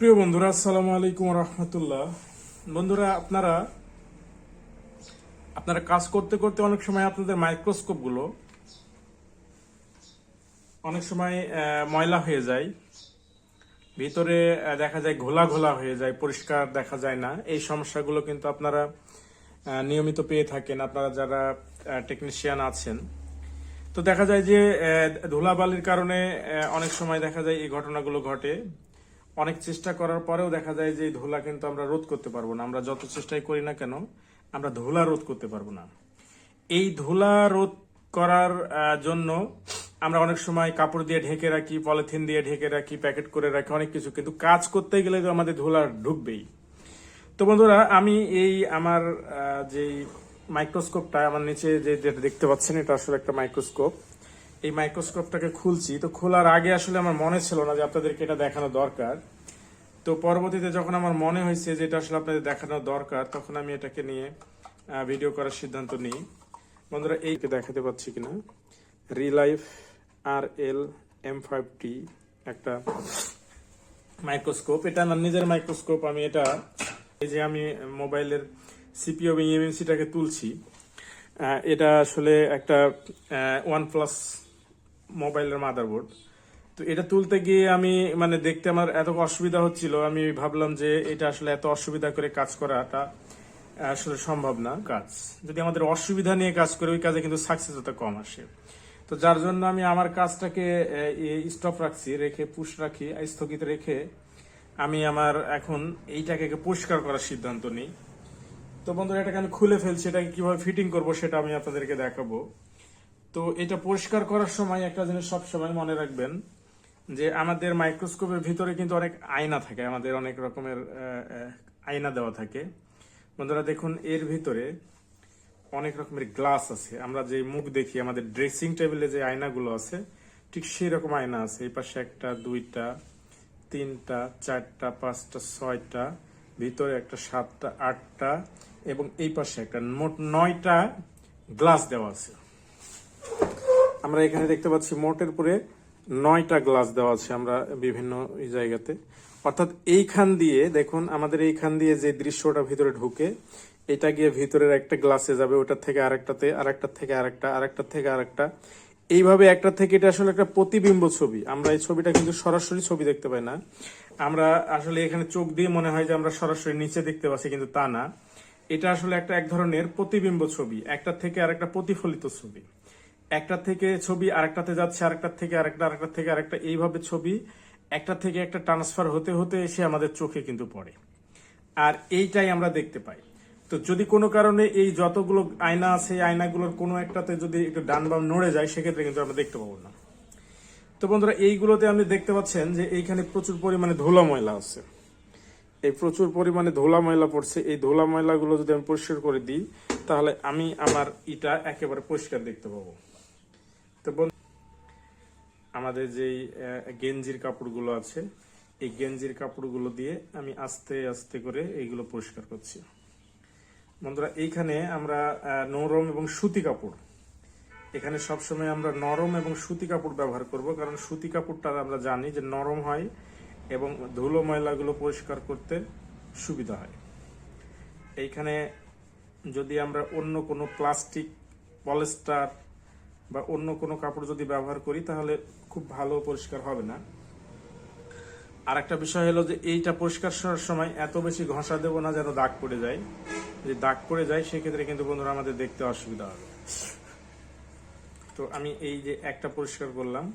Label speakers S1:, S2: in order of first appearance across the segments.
S1: প্রিয় বন্ধুরা, আসসালামু আলাইকুম রহমতুল্লাহ। বন্ধুরা, আপনারা আপনারা কাজ করতে করতে অনেক সময় আপনাদের মাইক্রোস্কোপগুলো অনেক সময় ময়লা হয়ে যায়, ভিতরে দেখা যায় ঘোলা ঘোলা হয়ে যায়, পরিষ্কার দেখা যায় না। এই সমস্যাগুলো কিন্তু আপনারা নিয়মিত পেয়ে থাকেন, আপনারা যারা টেকনিশিয়ান আছেন। তো দেখা যায় যে ধুলাবালির কারণে অনেক সময় দেখা যায় এই ঘটনাগুলো ঘটে। অনেক চেষ্টা করার পরেও দেখা যায় যে ধুলা কিন্তু আমরা রোধ করতে পারব না। আমরা যত চেষ্টাই করি না কেন, আমরা ধুলা রোধ করতে পারব না। এই ধুলা রোধ করার জন্য আমরা অনেক সময় কাপড় দিয়ে ঢেকে রাখি, পলিথিন দিয়ে ঢেকে রাখি, প্যাকেট করে রাখি, অনেক কিছু। কিন্তু কাজ করতে গেলে তো আমাদের ধুলা ঢুকবেই। তো বন্ধুরা, আমি এই আমার যেই মাইক্রোস্কোপটা আমার নিচে যে যেটা দেখতে পাচ্ছেন, এটা আসলে একটা মাইক্রোস্কোপ এই মাইক্রোস্কোপটাকে খুলছি, তো খোলার আগে আসলে আমার মনে ছিল না যে আপনাদেরকে এটা দেখানো দরকার। তো পরবর্তীতে যখন আমার মনে হয়েছে যে এটা আসলে আপনাদের দেখানো দরকার, তখন আমি এটাকে নিয়ে ভিডিও করার সিদ্ধান্ত নিই। বন্ধুরা এইকে দেখাতে পাচ্ছি কিনা? রিলাইফ আর এল এম ফাইভ টি একটা মাইক্রোস্কোপ এটা আমার নিজের মাইক্রোস্কোপ আমি এটা, এই যে আমি মোবাইলের সিপিও এবং ইএমএমসিটাকে তুলছি। এটা আসলে একটা ওয়ান প্লাস মোবাইলের মাদারবোর্ড তো এটা তুলতে গিয়ে আমি মানে দেখতে আমার এত অসুবিধা হচ্ছিল, আমি ভাবলাম যে এটা আসলে এত অসুবিধা করে কাজ করাটা আসলে সম্ভব না কাজ। যদি আমাদের অসুবিধা নিয়ে কাজ করে, ওই কাজে কিন্তু সাকসেস হতে কম আসে। তো যার জন্য আমি আমার কাজটাকে স্টপ রাখছি, রেখে পুশ রাখি, স্থগিত রেখে আমি আমার এখন এইটাকে পরিষ্কার করার সিদ্ধান্ত নিই। তো বন্ধুরা, এটাকে আমি খুলে ফেলছি, এটাকে কীভাবে ফিটিং করব সেটা আমি আপনাদেরকে দেখাবো। তো এটা পরিষ্কার করার সময় একটা জিনিস সব সময় মনে রাখবেন যে আমাদের মাইক্রোস্কোপের ভিতরে কিন্তু অনেক আয়না থাকে, আমাদের অনেক রকমের আয়না দেওয়া থাকে। বন্ধুরা, দেখুন, এর ভিতরে অনেক রকমের গ্লাস আছে। আমরা যে মুখ দেখি, আমাদের ড্রেসিং টেবিলে যে আয়নাগুলো আছে, ঠিক সেই রকম আয়না আছে। এই পাশে একটা, দুইটা, তিনটা, চারটা, পাঁচটা, ছয়টা, ভিতরে একটা সাতটা, আটটা, এবং এই পাশে একটা, মোট নয়টা গ্লাস দেওয়া আছে। আমরা এখানে দেখতে পাচ্ছি মোটের উপরে নয়টা গ্লাস দেওয়া আছে আমরা বিভিন্ন জায়গাতে। অর্থাৎ এইখান দিয়ে দেখুন, আমাদের এইখান দিয়ে যে দৃশ্যটা ভিতরে ঢুকে, এটা গিয়ে ভিতরের একটা গ্লাসে যাবে ওটার থেকে আরেকটাতে, আরেকটার থেকে আরেকটা, আরেকটার থেকে আরেকটা। এইভাবে একটা থেকে এটা আসলে একটা প্রতিবিম্ব ছবি। আমরা এই ছবিটা কিন্তু সরাসরি ছবি দেখতে পাই না। আমরা আসলে এখানে চোখ দিয়ে মনে হয় যে আমরা সরাসরি নিচে দেখতে পাচ্ছি, কিন্তু তা না। এটা আসলে একটা এক ধরনের প্রতিবিম্ব ছবি, একটা থেকে আরেকটা প্রতিফলিত ছবি। একটা থেকে ছবি আরেকটাতে যাচ্ছে, আরেকটার থেকে আরেকটা আরেকটা থেকে আরেকটা, এইভাবে ছবি একটা থেকে একটা ট্রান্সফার হতে হতে এসে আমাদের চোখে কিন্তু পড়ে। আর এইটাই আমরা দেখতে পাই। তো যদি কোনো কারণে এই যতগুলো আয়না আছে আয়নাগুলোর কোনো একটাতে যদি একটু ডান বাম নড়ে যায়, সেক্ষেত্রে কিন্তু আমরা দেখতে পাবো না। তো বন্ধুরা, এইগুলোতে আপনি দেখতে পাচ্ছেন যে এইখানে প্রচুর পরিমাণে ধুলা ময়লা আছে। এই প্রচুর পরিমাণে ধুলা ময়লা পড়ছে। এই ধুলা ময়লাগুলো যদি আমি পরিষ্কার করে দিই, তাহলে আমি আমার ইটা একেবারে পরিষ্কার দেখতে পাবো। তো আমাদের যেই গেঞ্জির কাপড়গুলো আছে, এই গেঞ্জির কাপড়গুলো দিয়ে আমি আস্তে আস্তে করে এইগুলো পরিষ্কার করছি। বন্ধুরা, এইখানে আমরা নরম এবং সুতি কাপড়। এখানে সবসময় আমরা নরম এবং সুতি কাপড় ব্যবহার করব, কারণ সুতি কাপড়টা আমরা জানি যে নরম হয় এবং ধুলো ময়লাগুলো পরিষ্কার করতে সুবিধা হয়। এইখানে যদি আমরা অন্য কোনো প্লাস্টিক, পলিস্টার বা অন্য কোনো কাপড় যদি ব্যবহার করি, তাহলে খুব ভালো পরিষ্কার হবে না। আর একটা বিষয় হলো যে, এইটা পরিষ্কার করার সময় এত বেশি ঘষা দেবো না যেন দাগ পড়ে যায়। যদি দাগ পড়ে যায়, সেক্ষেত্রে কিন্তু বন্ধুরা আমাদের দেখতে অসুবিধা হবে। তো আমি এই যে একটা পরিষ্কার করলাম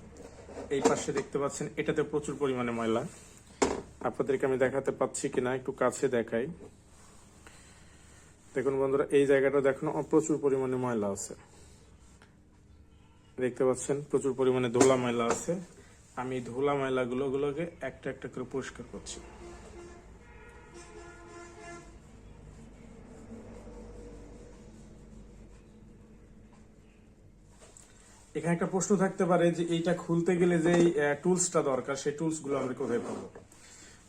S1: এই পাশে দেখতে পাচ্ছেন, এটাতে প্রচুর পরিমাণে ময়লা। আপনাদেরকে আমি দেখাতে পাচ্ছি কিনা, একটু কাছে দেখাই। দেখুন বন্ধুরা, এই জায়গাটা দেখুন, প্রচুর পরিমাণে ময়লা আছে। দেখতে পাচ্ছেন, প্রচুর পরিমাণে ধোলা ময়লা আছে। আমি ধোলা ধুলা ময়লাগুলো গুলোকে একটা একটা করে পরিষ্কার করছি। এখানে একটা প্রশ্ন থাকতে পারে যে এইটা খুলতে গেলে যে টুলসটা দরকার, সেই টুলসগুলো আমরা কোথায় পাবো?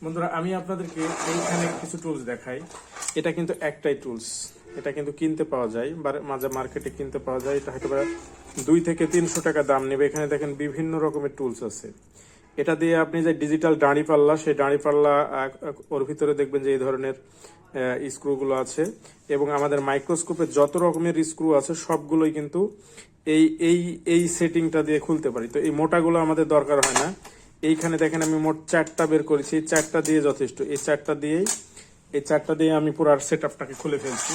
S1: বন্ধুরা, আমি আপনাদেরকে এইখানে কিছু টুলস দেখাই। এটা কিন্তু একটাই টুলস। এটা কিন্তু কিনতে পাওয়া যায় মাঝে মার্কেটে কিনতে পাওয়া যায়। এটা হয়তো দুই থেকে তিনশো টাকা দাম নেবে। এখানে দেখেন বিভিন্ন রকমের টুলস আছে। এটা দিয়ে আপনি যে ডিজিটাল দাঁড়ি পাল্লা সেই দাঁড়ি পাল্লা ওর ভিতরে দেখবেন যে এই ধরনের স্ক্রুগুলো আছে এবং আমাদের মাইক্রোস্কোপে যত রকমের স্ক্রু আছে সবগুলোই কিন্তু এই এই এই সেটিংটা দিয়ে খুলতে পারি। তো এই মোটাগুলো আমাদের দরকার হয় না। এইখানে দেখেন আমি মোট চারটা বের করেছি। এই চারটা দিয়ে যথেষ্ট। এই চারটা দিয়েই, এই চারটা দিয়ে আমি পুরো সেট আপটাকে খুলে ফেলছি।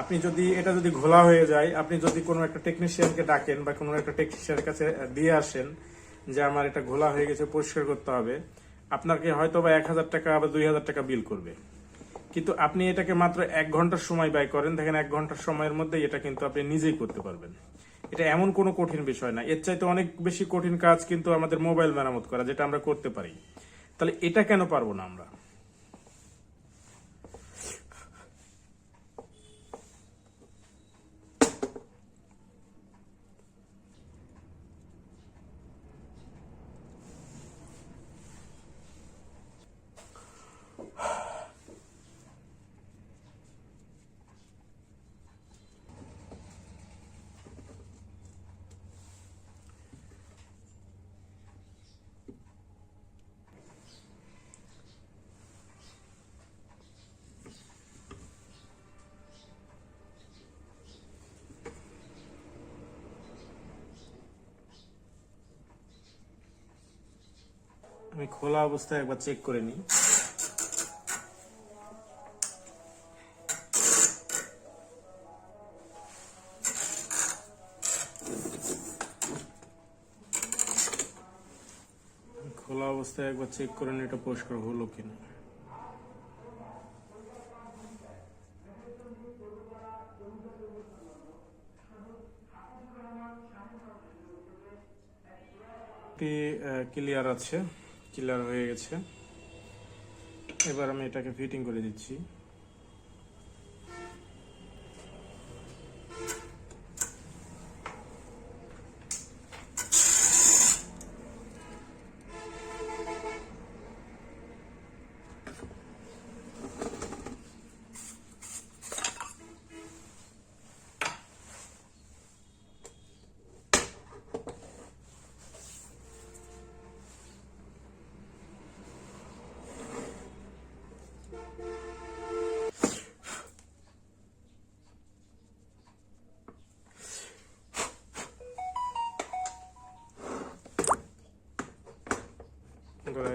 S1: আপনি যদি, এটা যদি ঘোলা হয়ে যায়, আপনি যদি কোনো একটা টেকনিশিয়ানকে ডাকেন বা কোনো একটা টেকনিশিয়ানের কাছে দিয়ে আসেন যে আমার এটা ঘোলা হয়ে গেছে, পরিষ্কার করতে হবে আপনাকে হয়তো বা এক হাজার টাকা বা দুই হাজার টাকা বিল করবে। কিন্তু আপনি এটাকে মাত্র এক ঘণ্টার সময় ব্যয় করেন, দেখেন এক ঘণ্টার সময়ের মধ্যে এটা কিন্তু আপনি নিজেই করতে পারবেন। এটা এমন কোনো কঠিন বিষয় না, এর চাইতে অনেক বেশি কঠিন কাজ কিন্তু আমাদের মোবাইল মেরামত করা, যেটা আমরা করতে পারি। তাহলে এটা কেন পারব না আমরা? আমি খোলা অবস্থায় একবার চেক করে নিই। খোলা অবস্থায় একবার চেক করে নিই এটা পরিষ্কার হলো কিনা। ক্লিয়ার আছে। ক্লিয়ার হয়ে গেছে। এবার আমি এটাকে ফিটিং করে দিচ্ছি।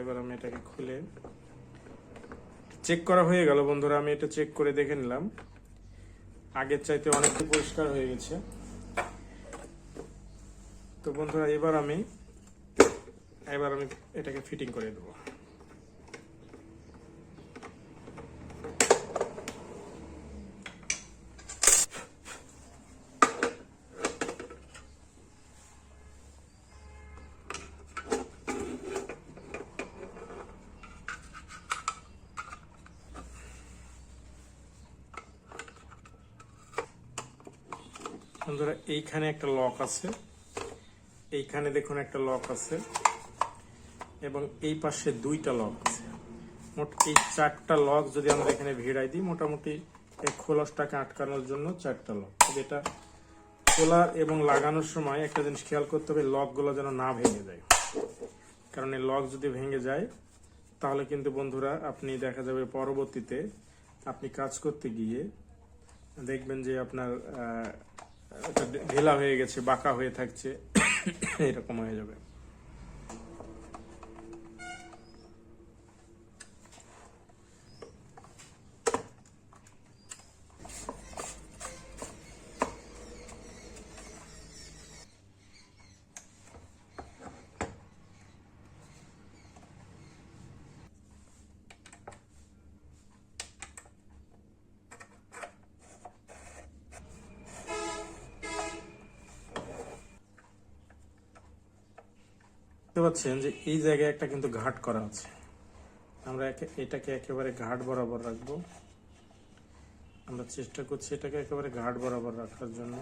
S1: এবার আমি এটাকে খুলে চেক করা হয়ে গেল, বন্ধুরা। আমি এটা চেক করে দেখে নিলাম। আগের চাইতে অনেকটা পরিষ্কার হয়ে গেছে। তো বন্ধুরা, এবার আমি এবার আমি এটাকে ফিটিং করে দেবো। বন্ধুরা এইখানে একটা লক আছে। এইখানে দেখুন একটা লক আছে। এবং এই পাশে দুইটা লক আছে। মোট এই চারটা লক যদি আমরা এখানে ভিড়াই দিই, মোটামুটি এই খোলসটাকে আটকানোর জন্য চারটা লক যেটা খোলা এবং লাগানোর সময় একটা জিনিস খেয়াল করতে হবে লকগুলো যেন না ভেঙে যায়। কারণ এই লক যদি ভেঙে যায়, তাহলে কিন্তু বন্ধুরা আপনি দেখা যাবে পরবর্তীতে আপনি কাজ করতে গিয়ে দেখবেন যে আপনার ঢেলা হয়ে গেছে বাঁকা হয়ে থাকছে এরকম হয়ে যাবে। দেখতে পাচ্ছেন যে এই জায়গায় একটা কিন্তু ঘাট করা আছে। আমরা এটাকে একেবারে ঘাট বরাবর রাখব। আমরা চেষ্টা করছি এটাকে একেবারে ঘাট বরাবর রাখার জন্য।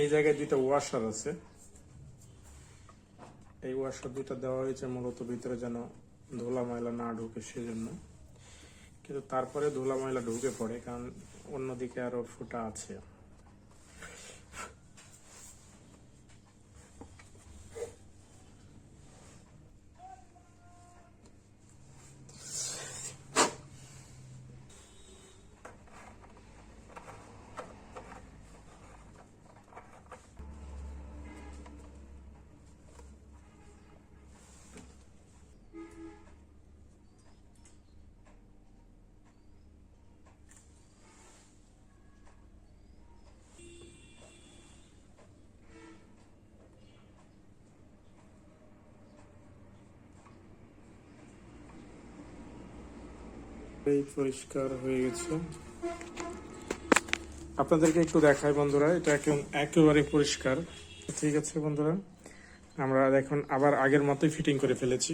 S1: এই জায়গায় দুইটা ওয়াশার আছে। এই ওয়াশার দুইটা দেওয়া হয়েছে মূলত ভিতরে যেন ধুলা ময়লা না ঢুকে সেজন্য। কিন্তু তারপরে ধুলা ময়লা ঢুকে পড়ে, কারণ অন্যদিকে আরও ফুটা আছে। এই পরিষ্কার হয়ে গেছে। আপনাদেরকে একটু দেখায় বন্ধুরা, এটা এখন একেবারে পরিষ্কার। ঠিক আছে বন্ধুরা, আমরা এখন আবার আগের মতোই ফিটিং করে ফেলেছি।